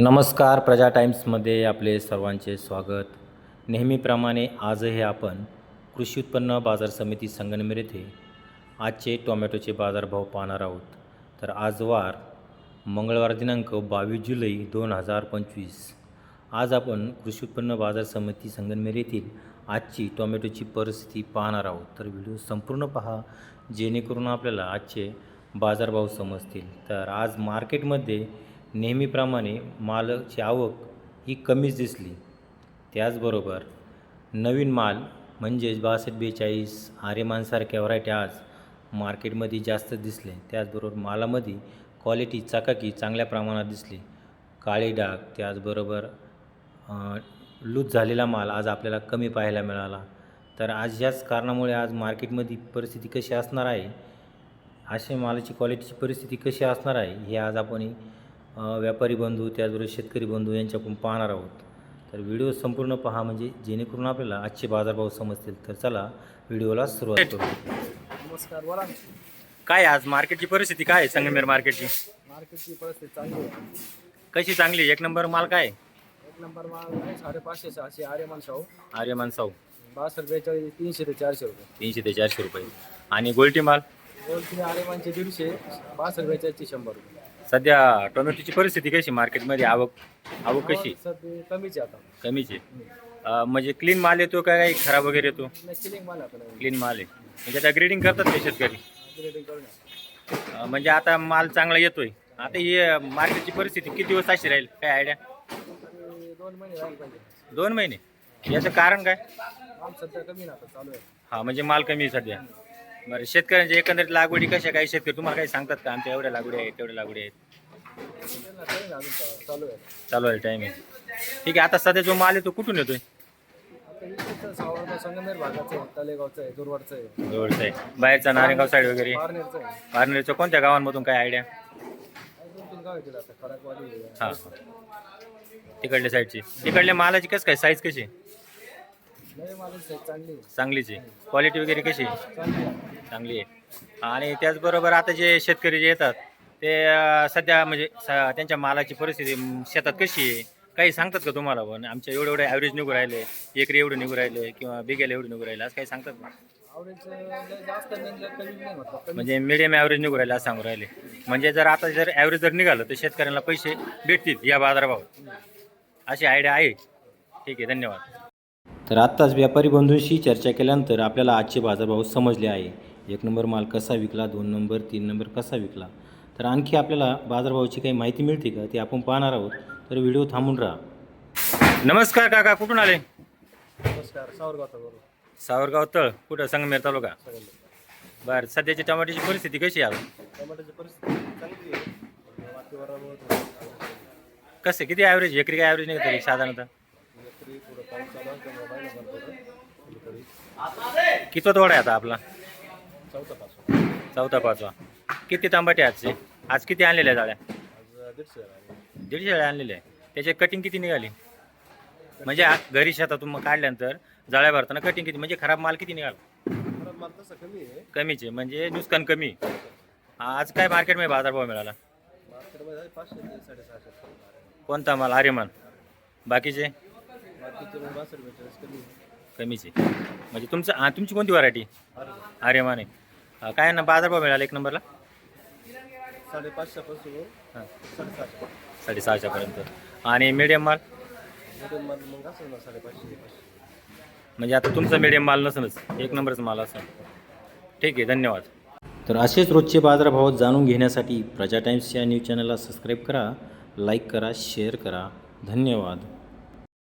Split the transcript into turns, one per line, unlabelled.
नमस्कार प्रजा टाईम्समध्ये आपले सर्वांचे स्वागत. नेहमीप्रमाणे आजही आपण कृषी उत्पन्न बाजार समिती संगनमेर येथे आजचे टोमॅटोचे बाजारभाव पाहणार आहोत. तर आज वार मंगळवार दिनांक बावीस जुलै दोन हजार पंचवीस. आज आपण कृषी उत्पन्न बाजार समिती संगनमेर येथील आजची टोमॅटोची परिस्थिती पाहणार आहोत. तर व्हिडिओ संपूर्ण पहा जेणेकरून आपल्याला आजचे बाजारभाव समजतील. तर आज मार्केटमध्ये नेहमीप्रमाणे मालाची आवक ही कमीच दिसली. त्याचबरोबर नवीन माल म्हणजेच बासष्ट बेचाळीस आर्यमानसारख्या व्हरायटी आज मार्केटमध्ये जास्त दिसले त्याचबरोबर मालामध्ये क्वालिटी चकाकी चांगल्या प्रमाणात दिसली. काळे डाग त्याचबरोबर लूज झालेला माल आज आपल्याला कमी पाहायला मिळाला. तर आज याच कारणामुळे आज मार्केटमध्ये परिस्थिती कशी असणार आहे असे मालाची क्वालिटीची परिस्थिती कशी असणार आहे हे आज आपण व्यापारी बंधू त्याचबरोबर शेतकरी बंधू यांच्याकडून पाहणार आहोत. तर व्हिडिओ संपूर्ण पहा म्हणजे जेणेकरून आपल्याला आजचे बाजारभाव समजतील. तर चला व्हिडिओला सुरुवात करू.
नमस्कार बोला.
काय आज मार्केटची परिस्थिती काय आहे संगमेर मार्केटची?
मार्केटची परिस्थिती चांगली आहे.
कशी चांगली एक नंबर माल काय?
एक नंबर माल आहे साडेपाचशे सहाशे आर्यमान शाहू.
आर्यमान साऊ
बासष्ट बेचाळीस तीनशे ते चारशे रुपये.
तीनशे ते चारशे रुपये. आणि गोल्टी माल?
गोल्ड आर्यमानचे दीडशे बासष्ट बेचाळीसचे शंभर रुपये.
सध्या टोमॅटोची परिस्थिती कशी मार्केटमध्ये आवक आवक कशी
सध्या कमीच आहे आता.
कमीच आहे. अं, म्हणजे क्लीन माल येतो का काही खराब वगैरे येतो?
माल आपल्याला
क्लीन माल आहे. म्हणजे आता ग्रेडिंग करतात ते शेतकरी?
ग्रेडिंग करून या.
अं, म्हणजे आता माल चांगला येतोय. आता ही मार्केटची परिस्थिती किती दिवस अशी राहील? काय आयडिया
दोन महिने राहिले पाहिजे.
दोन महिने? याचं कारण काय?
सध्या कमी ना आता चालू आहे.
हा म्हणजे माल कमी आहे सध्या. बरं शेतकऱ्यांच्या एकंदरीत लागवडी कशा काही शेतकरी तुम्हाला काही सांगतात का आमच्या एवढ्या लागवडी आहेत तेवढ्या लागवडी आहेत
चालू आहे
चालू आहे टाईम आहे ठीक आहे आता सध्या जो माल आहे तो कुठून येतोय
आता इकडचं सावरगाव संगमेर भागाचं आहे तलेगावचं आहे दुर्वाडचं आहे
जवळचं आहे बाहेरचा नारेगाव साईड वगैरे
पारनेरचं आहे
पारनेरच्या कोणत्या गावांमधून काय आयडिया
आणि दोन तीन गाव येतील आता खडकवाडी आहे.
हां तिकडल्या साईडची तिकडल्या मालाची कसं काय साईज कशी आहे?
चांगली आहे.
चांगलीच क्वालिटी वगैरे कशी आहे?
चांगली आहे.
चांगली आहे. आणि त्याचबरोबर आता जे शेतकरी जे येतात ते सध्या म्हणजे स- त्यांच्या मालाची परिस्थिती शेतात कशी आहे? काही सांगतात का तुम्हाला पण? आमच्या एवढे एवढे ॲव्हरेज निघू राहिले एकरी एवढं निघू राहिले किंवा बिग्याला एवढं निघू राहिले असं काही सांगतात का? म्हणजे मिडियम ॲव्हरेज निघू राहिले असं सांगू राहिले. म्हणजे जर आता जर ॲव्हरेज जर निघालं तर शेतकऱ्यांना पैसे भेटतील या बाजारभावात. अशी आयडिया आहे. ठीक आहे धन्यवाद. तर आत्ताच व्यापारी बंधूंशी चर्चा केल्यानंतर आपल्याला आजचे बाजारभाव समजले आहे. एक नंबर माल कसा विकला दोन नंबर तीन नंबर कसा विकला? तर आणखी आपल्याला बाजारभावाची काही माहिती मिळते का? ती आपण पाहणार आहोत. तर व्हिडिओ थांबून राहा. नमस्कार काका कुठून आले?
नमस्कार सावरगावचा बरोबर
सावरगाव तळ कुठं? संगमेर तालुका? बरं सध्याची टमाट्याची परिस्थिती कशी आहे
टमाट्याची परिस्थिती चांगली आहे. वातावरणामुळे थोडं
कसं किती ॲव्हरेज एकरी काय ॲव्हरेज निघतं तरी साधारणतः? किती तोडा आहे आता आपला?
चौथा
पाचवा किती तांबाटे आजचे? आज किती आणलेल्या जाळ्या?
आज दीडशे
जाळ्या आणलेल्या आहे त्याची कटिंग किती निघाली? म्हणजे आ- घरी शेतातून मग काढल्यानंतर जाळ्या भरताना कटिंग किती? म्हणजे खराब माल किती निघाला?
परत माल तसा कमी आहे.
कमीच म्हणजे नुकसान कमी. आज काय मार्केटमध्ये बाजारभाव मिळाला?
मार्केटमध्ये आहे पाचशे ते साडेसहाशे
कोणता माल? आर्यमान. बाकीचे?
मग बासष्ट कमी आहे.
कमीच आहे. म्हणजे तुमचं हा, तुमची कोणती व्हरायटी
अरे
आर्यमान आहे. हा, काय ना बाजारभाव मिळाला एक नंबरला?
साडेपाचशेपासून
हां. साडेसहाशेपर्यंत. आणि मीडियम माल?
मीडियम माल मग असेल ना साडेपाचशे पाचशे
म्हणजे आता तुमचा मीडियम माल नसेलच एक नंबरचा माल असेल. ठीक आहे धन्यवाद. तर असेच रोजचे बाजारभाव जाणून घेण्यासाठी प्रजा टाइम्स या न्यूज चॅनलला सबस्क्राईब करा लाईक करा शेअर करा. धन्यवाद.